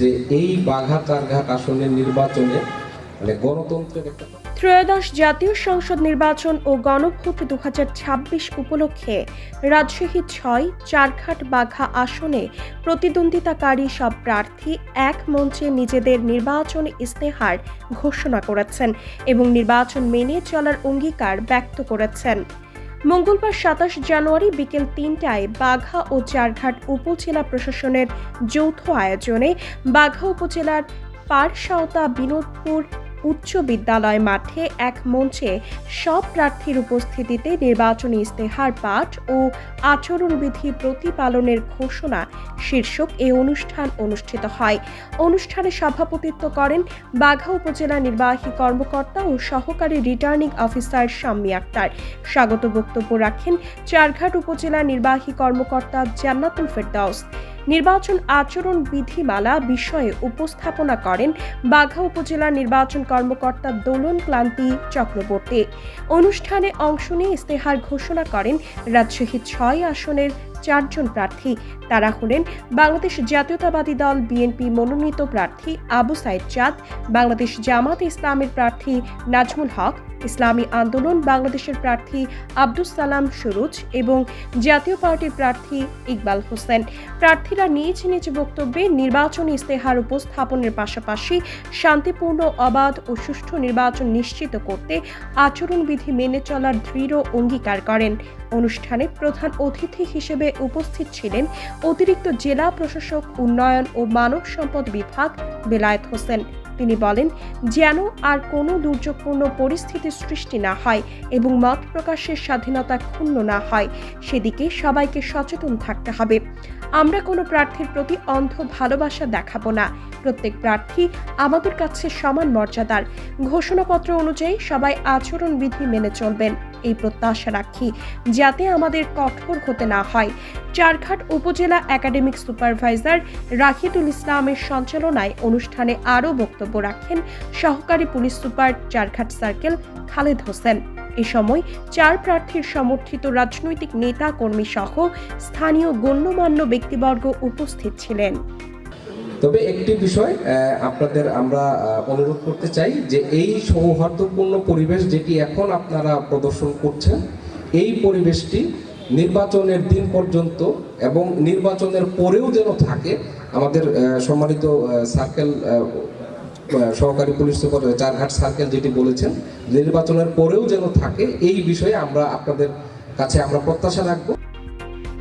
যে এই বাঘা চারঘাট আসনের নির্বাচনে মানে গণতন্ত্রের একটা ত্রয়োদশ জাতীয় সংসদ নির্বাচন ও গণভোট দু হাজার ছাব্বিশ উপলক্ষে রাজশাহী ছয়, চারঘাট বাঘা আসনে প্রতিদ্বন্দ্বিতাকারী সব প্রার্থী এক মঞ্চে নিজেদের নির্বাচন ইস্তেহার ঘোষণা করেছেন এবং নির্বাচন মেনে চলার অঙ্গীকার ব্যক্ত করেছেন। মঙ্গলবার সাতাশ জানুয়ারি বিকেল তিনটায় বাঘা ও চারঘাট উপজেলা প্রশাসনের যৌথ আয়োজনে বাঘা উপজেলার পারসাওতা বিনোদপুর উচ্চ বিদ্যালয় মাঠে এক মঞ্চে সব প্রার্থীর উপস্থিতিতে নির্বাচনী ইস্তেহার পাঠ ও আচরণবিধি প্রতিপালনের ঘোষণা শীর্ষক এই অনুষ্ঠান অনুষ্ঠিত হয়। অনুষ্ঠানে সভাপতিত্ব করেন বাঘা উপজেলা নির্বাহী কর্মকর্তা ও সহকারী রিটার্নিং অফিসার শাম্মী আক্তার। স্বাগত বক্তব্য রাখেন চারঘাট উপজেলা নির্বাহী কর্মকর্তা জান্নাতুল ফেরদাউস। নির্বাচন আচরণ বিধিমালা বিষয়ে উপস্থাপনা করেন বাঘা উপজেলা নির্বাচন কর্মকর্তা দোলন ক্লান্তি চক্রবর্তী। অনুষ্ঠানে অংশ নিয়ে ইস্তেহার ঘোষণা করেন রাজশাহী ছয় আসনের চারজন প্রার্থী। তারা হলেন বাংলাদেশ জাতীয়তাবাদী দল বিএনপি মনোনীত প্রার্থী আবু সাইদ চাঁদ, বাংলাদেশ জামাত ইসলামের প্রার্থী নাজমুল হক ইসলামী আন্দোলন বাংলাদেশের প্রার্থী আব্দুস সালাম সুরুজ এবং জাতীয় পার্টির প্রার্থী ইকবাল হোসেন। প্রার্থীরা নিজ নিজ বক্তব্যে নির্বাচনী ইস্তেহার উপস্থাপনের পাশাপাশি শান্তিপূর্ণ, অবাধ ও সুষ্ঠু নির্বাচন নিশ্চিত করতে আচরণবিধি মেনে চলার দৃঢ় অঙ্গীকার করেন। অনুষ্ঠানে প্রধান অতিথি হিসেবে উপস্থিত ছিলেন অতিরিক্ত জেলা প্রশাসক, উন্নয়ন ও মানব সম্পদ বিভাগ বেলায়েত হোসেন। তিনি বলেন, যেন আর কোনো দুর্যোগপূর্ণ পরিস্থিতির সৃষ্টি না হয় এবং মত প্রকাশের স্বাধীনতা ক্ষুণ্ণ না হয়, সেদিকে সবাইকে সচেতন থাকতে হবে। আমরা কোনো প্রার্থীর প্রতি অন্ধ ভালোবাসা দেখাবো না। প্রত্যেক প্রার্থী আমাদের কাছে সমান মর্যাদার। ঘোষণাপত্র অনুযায়ী সবাই আচরণবিধি মেনে চলবেন। এই প্রত্যাশা রাখি, যাতে আমাদের কঠোর হতে না হয়। চারঘাট উপজেলা একাডেমিক সুপারভাইজার রাখিদুল ইসলামের সঞ্চালনায় অনুষ্ঠানে আরও বক্তব্য রাখেন সহকারী police super Charghat circle Khaled Hossain. এ সময় চার প্রার্থীর সমর্থিত রাজনৈতিক নেতা কর্মী সহ স্থানীয় গণ্যমান্য ব্যক্তিবর্গ উপস্থিত ছিলেন। তবে একটি বিষয় আপনাদের আমরা অনুরোধ করতে চাই যে এই সৌহার্দ্যপূর্ণ পরিবেশ যেটি এখন আপনারা প্রদর্শন করছেন, এই পরিবেশটি নির্বাচনের দিন পর্যন্ত এবং নির্বাচনের পরেও যেন থাকে, আমাদের সম্মানিত সার্কেল সহকারী পুলিশ সুপার চারঘাট সার্কেল যেটি বলেছেন, নির্বাচনের পরেও যেন থাকে, এই বিষয়ে আমরা আপনাদের কাছে আমরা প্রত্যাশা রাখব।